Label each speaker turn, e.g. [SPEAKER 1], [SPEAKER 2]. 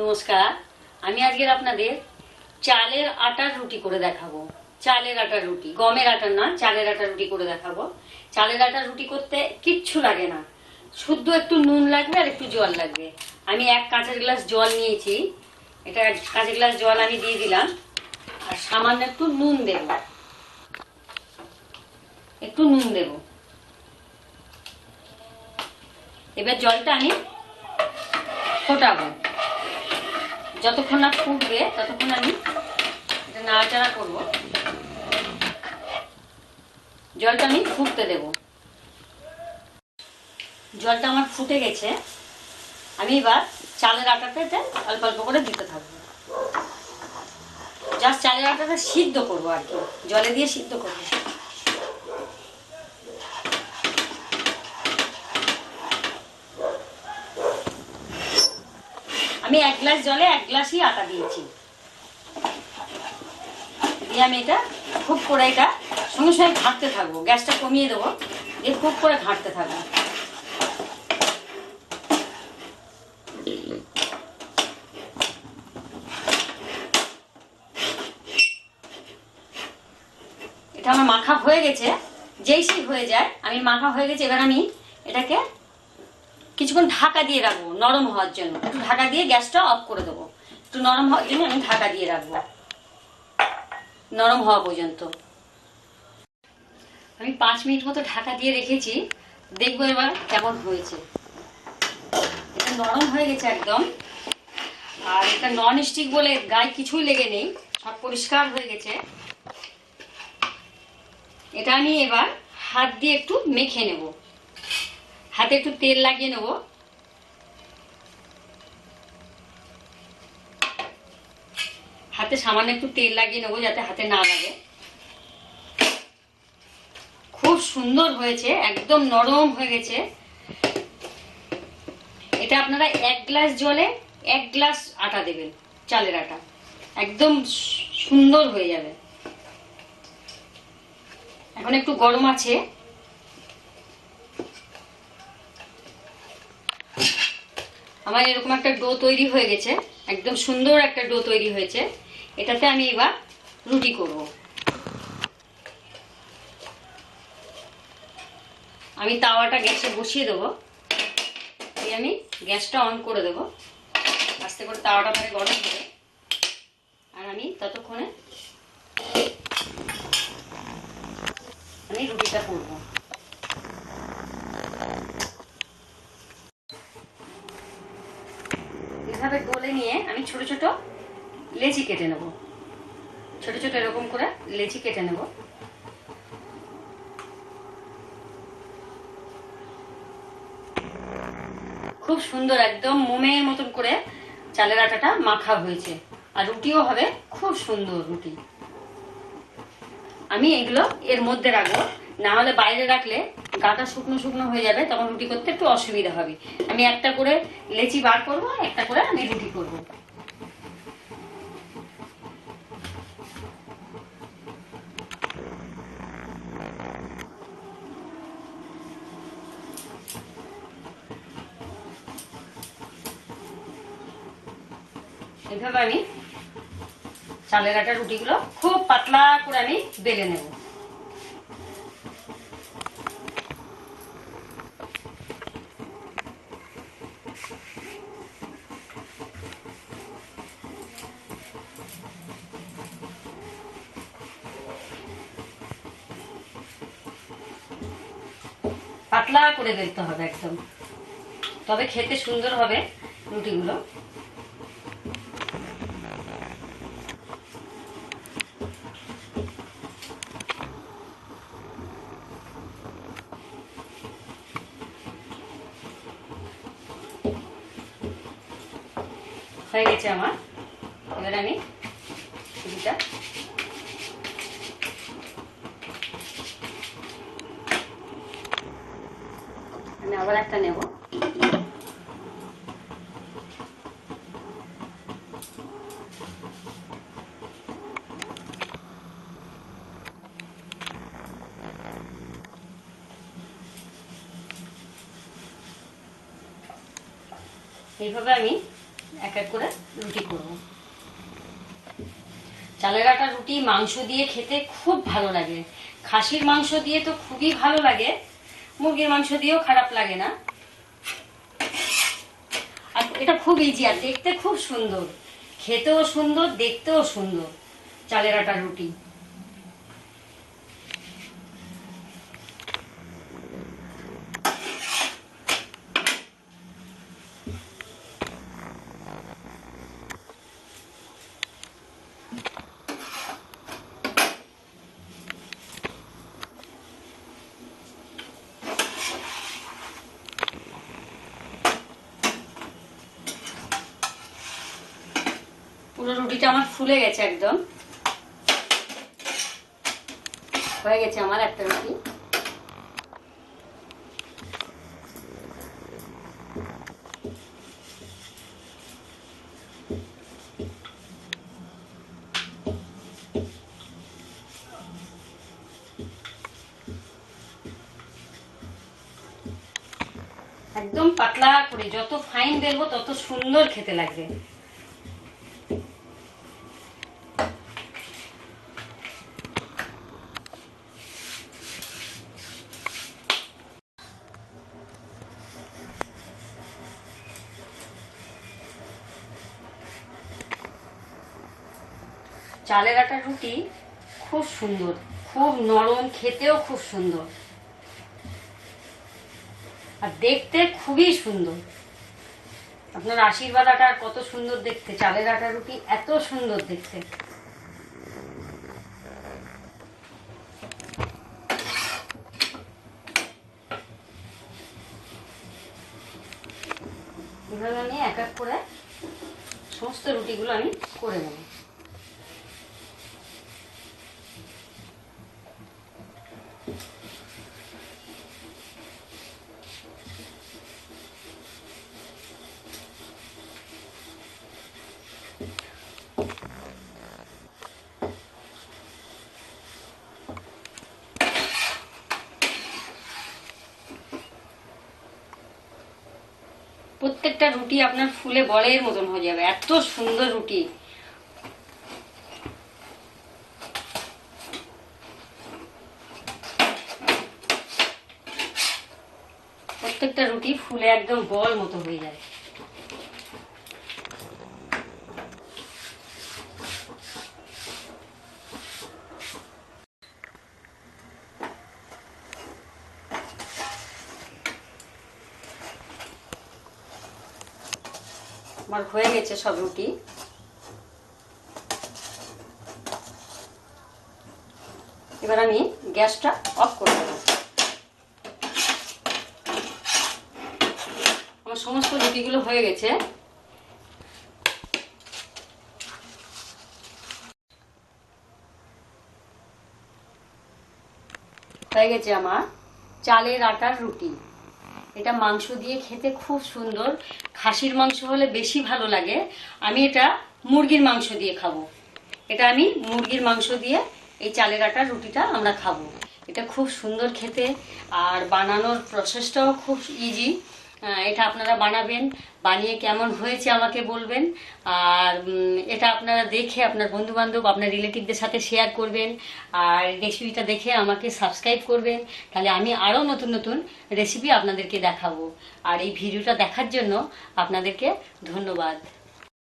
[SPEAKER 1] নমস্কার, আমি আজকের আপনাদের চালের আটার রুটি করে দেখাবো। চালের আটার রুটি, গমের আটার না, চালের আটার রুটি করে দেখাবো। চালের আটার রুটি করতে কিচ্ছু লাগে না। শুদ্ধ একটু নুন লাগবে আর একটু জল লাগবে। আমি এক কাঁচের গ্লাস জল নিয়েছি। এটা কাঁচের গ্লাস জল আমি দিয়ে দিলাম। আর সামান্য একটু নুন দেব। একটু নুন দেব। এবার জলটা আমি ফোটাবো। যতক্ষণ না ফুটবে, ততক্ষণ আমি নাড়াচাড়া করব। জলটা আমি ফুটতে দেব। জলটা আমার ফুটে গেছে। আমি এবার চালের আটাটাতে অল্প অল্প করে দিতে থাকব। জাস্ট চালের আটাটা সিদ্ধ করব আর কি। জলে দিয়ে সিদ্ধ করব। আমি এক গ্লাস জলে এক গ্লাসই আটা দিয়েছি। দিয়ে আমি এটা খুব করে এটা সঙ্গে সঙ্গে ঘাঁটতে থাকব। গ্যাসটা কমিয়ে দেবো। দিয়ে খুব করে ঘাঁটতে থাকব। এটা আমার মাখা হয়ে গেছে। যেই সেই হয়ে যায়, আমি মাখা হয়ে গেছে, এবার আমি এটাকে কিছুক্ষণ ঢাকা দিয়ে রাখব, নরম হওয়ার জন্য। একটু ঢাকা দিয়ে গ্যাসটা অফ করে দেবো। একটু নরম হওয়ার জন্য আমি ঢাকা দিয়ে রাখব। নরম হওয়া পর্যন্ত। আমি পাঁচ মিনিট মতো ঢাকা দিয়ে রেখেছি। দেখব এবার কেমন হয়েছে। এটা নরম হয়ে গেছে একদম। আর এটা নন স্টিক বলে গায়ে কিছুই লেগে নেই, সব পরিষ্কার হয়ে গেছে। এটা আমি এবার হাত দিয়ে একটু মেখে নেব। হাতে একটু তেল লাগিয়ে নেব। হাতে সামান্য একটু তেল লাগিয়ে নেব যাতে হাতে না লাগে। খুব সুন্দর হয়েছে, একদম নরম হয়ে গেছে। এটা আপনারা এক গ্লাস জলে এক গ্লাস আটা দেবেন, চালের আটা। একদম সুন্দর হয়ে যাবে। এখন একটু গরম আছে। আমার এরকম একটা ডো তৈরি হয়ে গেছে, একদম সুন্দর একটা ডো তৈরি হয়েছে। এটাতে আমি এবার রুটি করব। আমি তাওয়াটা গ্যাসে বসিয়ে দেবো। আমি গ্যাসটা অন করে দেবো। আস্তে করে তাওয়াটা ধরে গরম হবে। আর আমি ততক্ষণে আমি রুটিটা করব। এভাবে গলে নিয়ে আমি ছোট ছোট লেচি কেটে নেব। ছোট ছোট এরকম করে লেচি কেটে নেব। খুব সুন্দর একদম মোমের মতন করে চালের আটাটা মাখা হয়েছে। আর রুটিও হবে খুব সুন্দর রুটি। আমি এগুলো এর মধ্যে রাখব। না হলে বাইরে রাখলে গাটা শুকনো শুকনো হয়ে যাবে, তখন রুটি করতে একটু অসুবিধা হবে। আমি একটা করে লেচি বার করব একটা করে আমি রুটি করব। এইভাবে আমি চালের আটা রুটিগুলো খুব পাতলা করে আমি বেলে নেব। পাতলা করে বেলতে হবে একদম। তবে খেতে সুন্দর হবে রুটিগুলো। হয়ে গেছে আমার। এবার আমি রুটিটা আমি আবার একটা নেব। এইভাবে আমি এক এক করে রুটি করব। চালের আটা, রুটি, মাংস দিয়ে খেতে খুব ভালো লাগে। খাসির মাংস দিয়ে তো খুবই ভালো লাগে। মুরগির মাংস দিয়েও খারাপ লাগে না। আর এটা খুব ইজি আর দেখতে খুব সুন্দর। খেতেও সুন্দর, দেখতেও সুন্দর চালের আটার রুটি। পুরো রুটিটা আমার ফুলে গেছে একদম। হয়ে গেছে আমার একটা রুটি। একদম পাতলা করে, যত ফাইন বেলবো তত সুন্দর খেতে লাগবে। চালের আটার রুটি খুব সুন্দর, খুব নরম, খেতেও খুব সুন্দর। আর দেখতে খুবই সুন্দর। আপনার আশীর্বাদ আটা কত সুন্দর দেখতে, চালের আটা রুটি এত সুন্দর দেখতে। এভাবে আমি এক এক করে সমস্ত রুটিগুলো আমি করে নেব। প্রত্যেকটা রুটি আপনার ফুলে বলের মতন হয়ে যাবে। এত সুন্দর রুটি। প্রত্যেকটা রুটি ফুলে একদম বল মতো হয়ে যায় আমার হয়ে গেছে সব রুটি। এবার আমি গ্যাসটা অফ করে দেবো। আমার সমস্ত রুটিগুলো হয়ে গেছে। হয়ে গেছে আমার চালের আটার রুটি। এটা মাংস দিয়ে খেতে খুব সুন্দর। খাসির মাংস হলে বেশি ভালো লাগে। আমি এটা মুরগির মাংস দিয়ে খাব। এটা আমি মুরগির মাংস দিয়ে এই চালের আটার রুটিটা আমরা খাব। এটা খুব সুন্দর খেতে। আর বানানোর প্রসেসটাও খুব ইজি এটা আপনারা বানাবেন, বানিয়ে কেমন হয়েছে আমাকে বলবেন। আর এটা আপনারা দেখে আপনার বন্ধু বান্ধব আপনার রিলেটিভদের সাথে শেয়ার করবেন। আর রেসিপিটা দেখে আমাকে সাবস্ক্রাইব করবেন। তাহলে আমি আরও নতুন নতুন রেসিপি আপনাদেরকে দেখাবো। আর এই ভিডিওটা দেখার জন্য আপনাদেরকে ধন্যবাদ।